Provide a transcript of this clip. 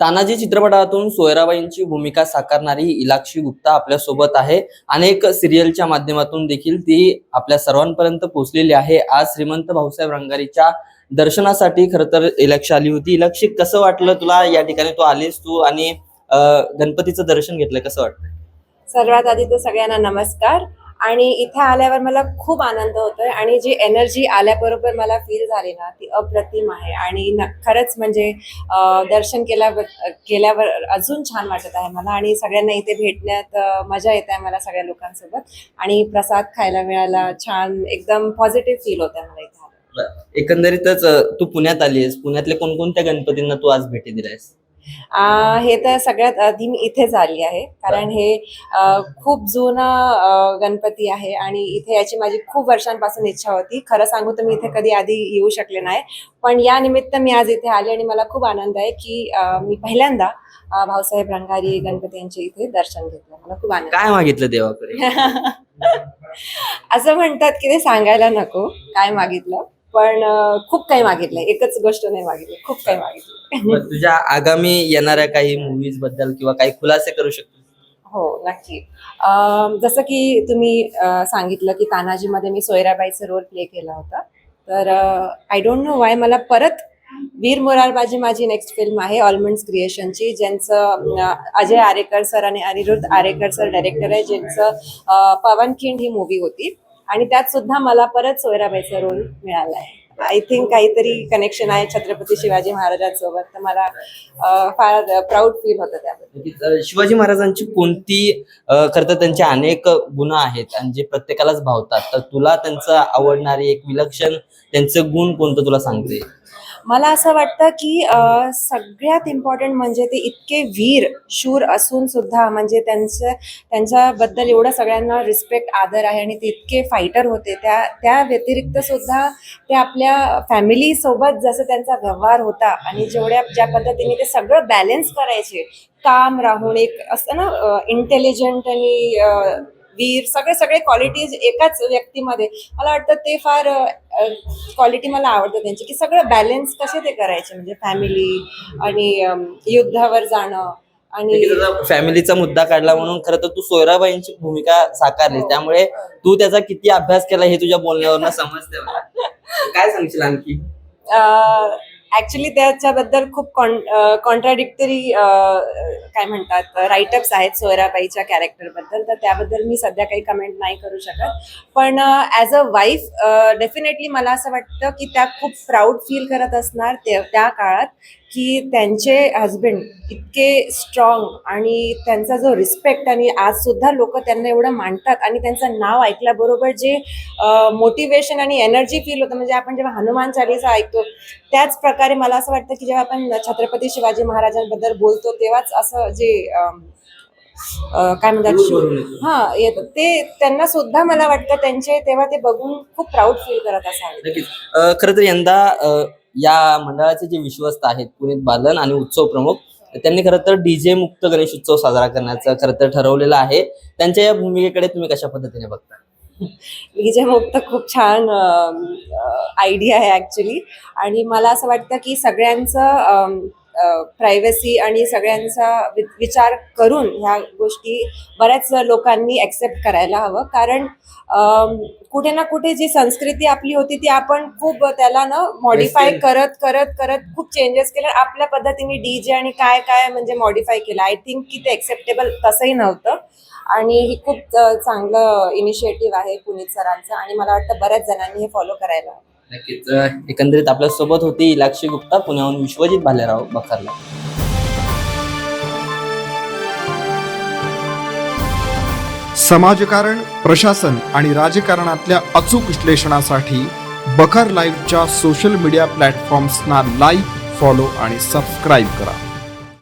तानाजी चित्रपटातून सोयराबाईंची भूमिका साकारणारी इलाक्षी गुप्ता आपल्यासोबत आहे. अनेक सिरियलच्या माध्यमातून देखील ती आपल्या सर्वांपर्यंत पोहोचलेली आहे. आज श्रीमंत भाऊसाहेब रंगारीच्या दर्शनासाठी खर तर इलक्ष आली होती. इलाक्षी कसं वाटलं तुला? या ठिकाणी तू आलीस तू आणि गणपतीचं दर्शन घेतलं कसं वाटलं सर्वात आधी तर सगळ्यांना नमस्कार. आणि इथे आल्यावर मला खूप आनंद होतोय आणि जी एनर्जी आल्याबरोबर मला फील झाली ना ती अप्रतिम आहे. आणि न- खरंच म्हणजे दर्शन केल्यावर केल्यावर अजून छान वाटत आहे मला आणि सगळ्यांना इथे भेटण्यात मजा येत आहे मला सगळ्या लोकांसोबत. आणि प्रसाद खायला मिळाला छान एकदम पॉझिटिव्ह फील होत आहे मला इथे एकंदरीतच तू पुण्यात आलीस पुण्यातल्या कोणकोणत्या गणपतींना तू आज भेटी दिलायस? हे तर सगळ्यात आधी मी इथेच आली आहे. कारण हे खूप जुना गणपती आहे आणि इथे याची माझी खूप वर्षांपासून इच्छा होती. खरं सांगू तर मी इथे कधी आधी येऊ शकले नाही. पण या निमित्त मी आज इथे आले आणि मला खूप आनंद आहे की मी पहिल्यांदा भाऊसाहेब रंगारी गणपती यांचे इथे दर्शन घेतलं. मला खूप आनंद काय मागितलं देवाकडे? असं म्हणतात की ते सांगायला नको. काय मागितलं? पण खूप काही मागितलंय. एकच गोष्ट नाही मागितली. खूप काही मागितलं मग तुझ्या आगामी येणाऱ्या काही मूवीजबद्दल किंवा काही खुलासे करू शकतो? हो नक्की. जसं की तुम्ही सांगितलं की तानाजीमध्ये मी सोयराबाईचा रोल प्ले केला होता. तर आय डोंट नो वाय मला परत वीर मोरारबाजी माझी नेक्स्ट फिल्म आहे ऑलमंड्स क्रिएशनची ज्यांचं अजय आरेकर सर आणि अनिरुद्ध आरेकर सर डायरेक्टर आहे ज्यांचं अ, पवनखिंड ही मूवी होती. आणि त्यात सुद्धा मला परत सोयराबाईचा रोल मिळाला आहे. आय थिंक काहीतरी कनेक्शन आहे छत्रपती शिवाजी महाराजांसोबत. तर मला फार प्राऊड फील होतं त्याबद्दल. शिवाजी महाराजांची कोणती करता तर त्यांचे अनेक गुण आहेत आणि जे प्रत्येकालाच भावतात. तर तुला त्यांचं आवडणारे एक विलक्षण त्यांचं गुण कोणतं तुला सांगते? मला असं वाटतं की सगळ्यात इम्पॉर्टंट म्हणजे ते इतके वीर शूर असून सुद्धा म्हणजे त्यांचं त्यांच्याबद्दल एवढं सगळ्यांना रिस्पेक्ट आदर आहे आणि ते इतके फायटर होते. त्या त्या व्यतिरिक्त सुद्धा ते आपल्या फॅमिलीसोबत जसं त्यांचा व्यवहार होता आणि जेवढ्या ज्या पद्धतीने ते सगळं बॅलन्स करायचे काम राहून एक असतं ना इंटेलिजंट आणि वीर सगळे सगळे क्वालिटीज एकाच व्यक्तीमध्ये मला वाटतं ते फार क्वालिटी मला आवडतं त्यांची की सगळं बॅलन्स कसे ते करायचे म्हणजे फॅमिली आणि युद्धावर जाणं आणि फॅमिलीचा मुद्दा काढला म्हणून खरं तर तू सोयराबाईंची भूमिका साकारली त्यामुळे तू त्याचा किती अभ्यास केला हे तुझ्या बोलण्यावरनं समजते मला. काय सांगशील आणखी? ऍक्च्युली त्याच्याबद्दल खूप कॉन कॉन्ट्राडिक्टरी काय म्हणतात राईटअप्स आहेत सोयराबाईच्या कॅरेक्टरबद्दल तर त्याबद्दल मी सध्या काही कमेंट नाही करू शकत. पण ॲज अ वाईफ डेफिनेटली मला असं वाटतं की त्या खूप प्राऊड फील करत असणार त्या काळात. की त्यांचे हजबंड इतके स्ट्रॉंग आणि त्यांचा जो रिस्पेक्ट आणि आज सुद्धा लोक त्यांना एवढं मानतात आणि त्यांचं नाव ऐकल्याबरोबर जे मोटिवेशन आणि एनर्जी फील होतं म्हणजे आपण जेव्हा हनुमान चालीसा ऐकतो त्याच प्रकारे मला असं वाटतं की जेव्हा आपण छत्रपती शिवाजी महाराजांबद्दल बोलतो तेव्हाच असं जे काय म्हणतात. हा येतं. ते त्यांना सुद्धा मला वाटतं त्यांचे तेव्हा ते बघून खूप प्राऊड फील करत असावे. खरं तर यंदा या मंडळाचे जे विश्वस्त आहेत पुनीत बालन आणि उत्सव प्रमुख त्यांनी खरं तर डीजे मुक्त गणेश उत्सव साजरा करण्याचं खरं तर ठरवलेलं आहे. त्यांच्या या भूमिकेकडे तुम्ही कशा पद्धतीने बघता? डीजे मुक्त खूप छान आयडिया आहे ॲक्च्युली आणि मला असं वाटतं की सगळ्यांचं प्रायव्हसी आणि सगळ्यांचा विचार करून ह्या गोष्टी बऱ्याच लोकांनी ॲक्सेप्ट करायला हवं कारण कुठे ना कुठे जी संस्कृती आपली होती ती आपण खूप त्याला ना मॉडिफाय. करत करत करत खूप चेंजेस केले आपल्या पद्धतीने डीजे आणि काय काय म्हणजे मॉडिफाय केलं आय थिंक की ते एक्सेप्टेबल तसंही नव्हतं आणि ही खूप चांगलं इनिशिएटिव्ह आहे पुनीत सरांचं आणि मला वाटतं बऱ्याच जणांनी हे फॉलो करायला हवं. नक्कीच. एकंदरीत आपल्यासोबत होती इलाक्षी गुप्ता पुण्याहून विश्वजित भालेराव बखरला. समाजकारण प्रशासन आणि राजकारणातल्या अचूक विश्लेषणासाठी बखर लाईव्हच्या सोशल मीडिया प्लॅटफॉर्म्सना लाईक फॉलो आणि सबस्क्राईब करा.